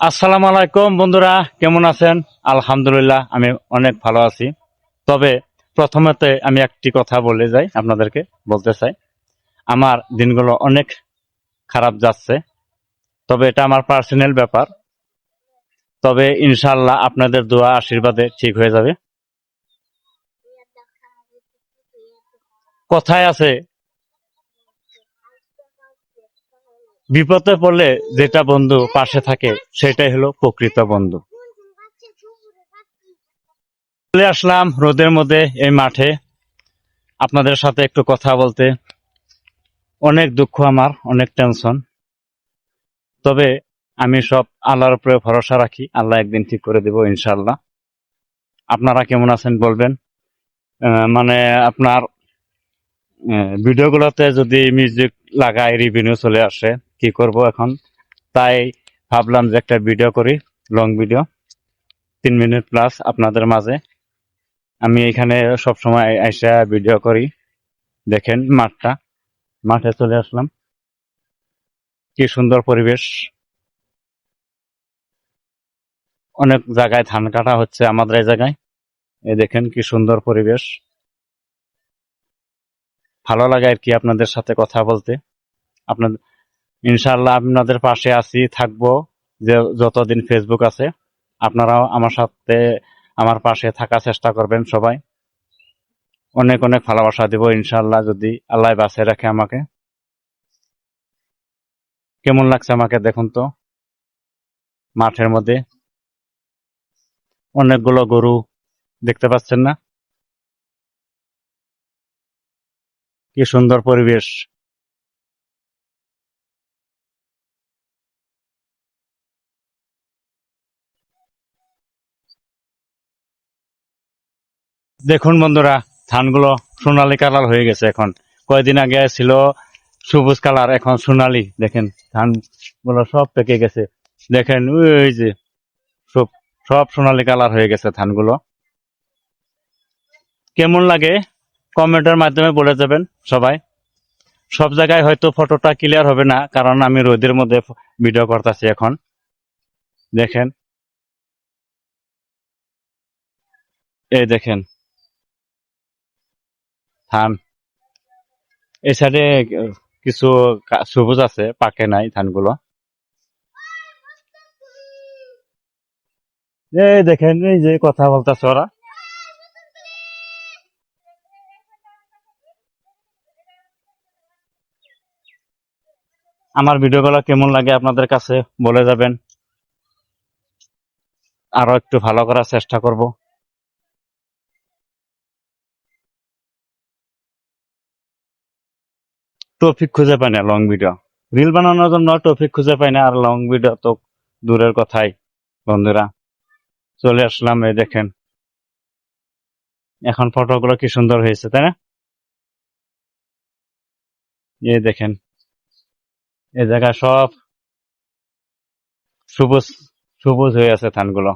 আসসালামু আলাইকুম, বন্ধুরা। কেমন আছেন? আলহামদুলিল্লাহ, আমি অনেক ভালো আছি। তবে প্রথমেতে আমি একটি কথা বলে যাই, আপনাদেরকে বলতে চাই। আমার দিনগুলো অনেক খারাপ যাচ্ছে। তবে এটা আমার পার্সোনাল ব্যাপার। তবে ইনশাল্লাহ আপনাদের দোয়া, আশীর্বাদে ঠিক হয়ে যাবে। কথায় আছে বিপদে পড়লে যেটা বন্ধু পাশে থাকে, সেটাই হলো প্রকৃত বন্ধু। চলে আসলাম রোদের মধ্যে এই মাঠে। আপনাদের সাথে একটু কথা বলতে। অনেক দুঃখ আমার, অনেক টেনশন তবে আমি সব আল্লাহর উপরে ভরসা রাখি, আল্লাহ একদিন ঠিক করে দেব ইনশাল্লাহ আপনারা কেমন আছেন বলবেন? মানে আপনার ভিডিওগুলোতে যদি মিউজিক লাগাই রিভিনিউ চলে আসে কি করব এখন? তাই ভাবলাম যে একটা ভিডিও করি লং ভিডিও তিন মিনিট প্লাস আপনাদের মাঝে। আমি এখানে সব সময় এসে ভিডিও করি। দেখেন মাঠটা, মাঠে চলে আসলাম। কি সুন্দর পরিবেশ। অনেক জায়গায় ধান কাটা হচ্ছে আমাদের এই জায়গায়। এই দেখেন কি সুন্দর পরিবেশ। ভালো লাগে আর কি আপনাদের সাথে কথা বলতে। আপনাদের ইনশাল্লাহ আপনাদের পাশে আছি, থাকব, যে যতদিন ফেসবুক আছে। আপনারাও আমার সাথে, আমার পাশে থাকার চেষ্টা করবেন সবাই। অনেক অনেক ভালোবাসা দিব ইনশাল্লাহ যদি আল্লাহ বাঁচে রাখে আমাকে। কেমন লাগছে আমাকে দেখুন তো? মাঠের মধ্যে। অনেকগুলো গরু দেখতে পাচ্ছেন না? কি সুন্দর পরিবেশ। দেখুন বন্ধুরা, ধানগুলো সোনালী কালার হয়ে গেছে এখন। কয়দিন আগে ছিল সবুজ কালার, এখন সোনালী। দেখেন ধানগুলো সব পেকে গেছে। দেখেন ওই যে সব সব সোনালী কালার হয়ে গেছে ধানগুলো। কেমন লাগে কমেন্টের মাধ্যমে বলে যাবেন সবাই। সব জায়গায় হয়তো ফটোটা ক্লিয়ার হবে না, কারণ আমি রোদের মধ্যে ভিডিও করতেছি এখন। দেখেন। এই দেখেন ধান। এই সাইডে কিছু সবুজ আছে, পাকে নাই ধানগুলো। এই দেখেন, এই যে কথা বলতেছে ওরা। আমার ভিডিও ভিডিওগুলো কেমন লাগে আপনাদের কাছে বলে যাবেন। আরও একটু ভালো করার চেষ্টা করব। টপিক খুঁজে পায় না লং ভিডিও রিল বানানোর জন্য টপিক খুঁজে পাই না, আর লং ভিডিও তো দূরের কথাই, বন্ধুরা। চলে আসলাম এই দেখেন। এখন ফটোগুলো কি সুন্দর হয়েছে, তাই না? এই দেখেন। এই জায়গায় সব সবুজ সবুজ হয়ে আছে ধানগুলো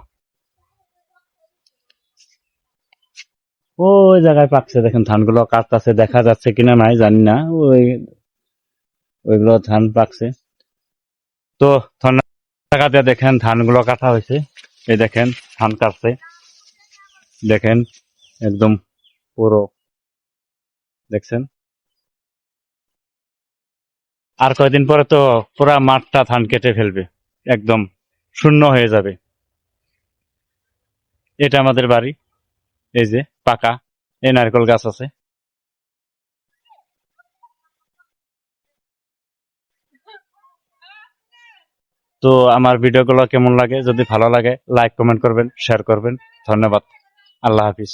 ওই জায়গায় পাকছে, দেখেন ধানগুলো কাটতেছে, দেখা যাচ্ছে কিনা নাই, জানি না। ওই, ওইগুলো ধান পাকছে। তো দিয়ে দেখেন ধানগুলো কাটা হয়েছে। এই দেখেন, ধান কাটছে। দেখেন, একদম পুরো। দেখছেন? আর কয়দিন পরে তো পুরা মাঠটা ধান কেটে ফেলবে। একদম শূন্য হয়ে যাবে। এটা আমাদের বাড়ি। এই যে, পাকা এই নারকেল গাছ আছে। তো আমার ভিডিওগুলো কেমন লাগে? যদি ভালো লাগে লাইক কমেন্ট করবেন শেয়ার করবেন। ধন্যবাদ। আল্লাহ হাফিজ।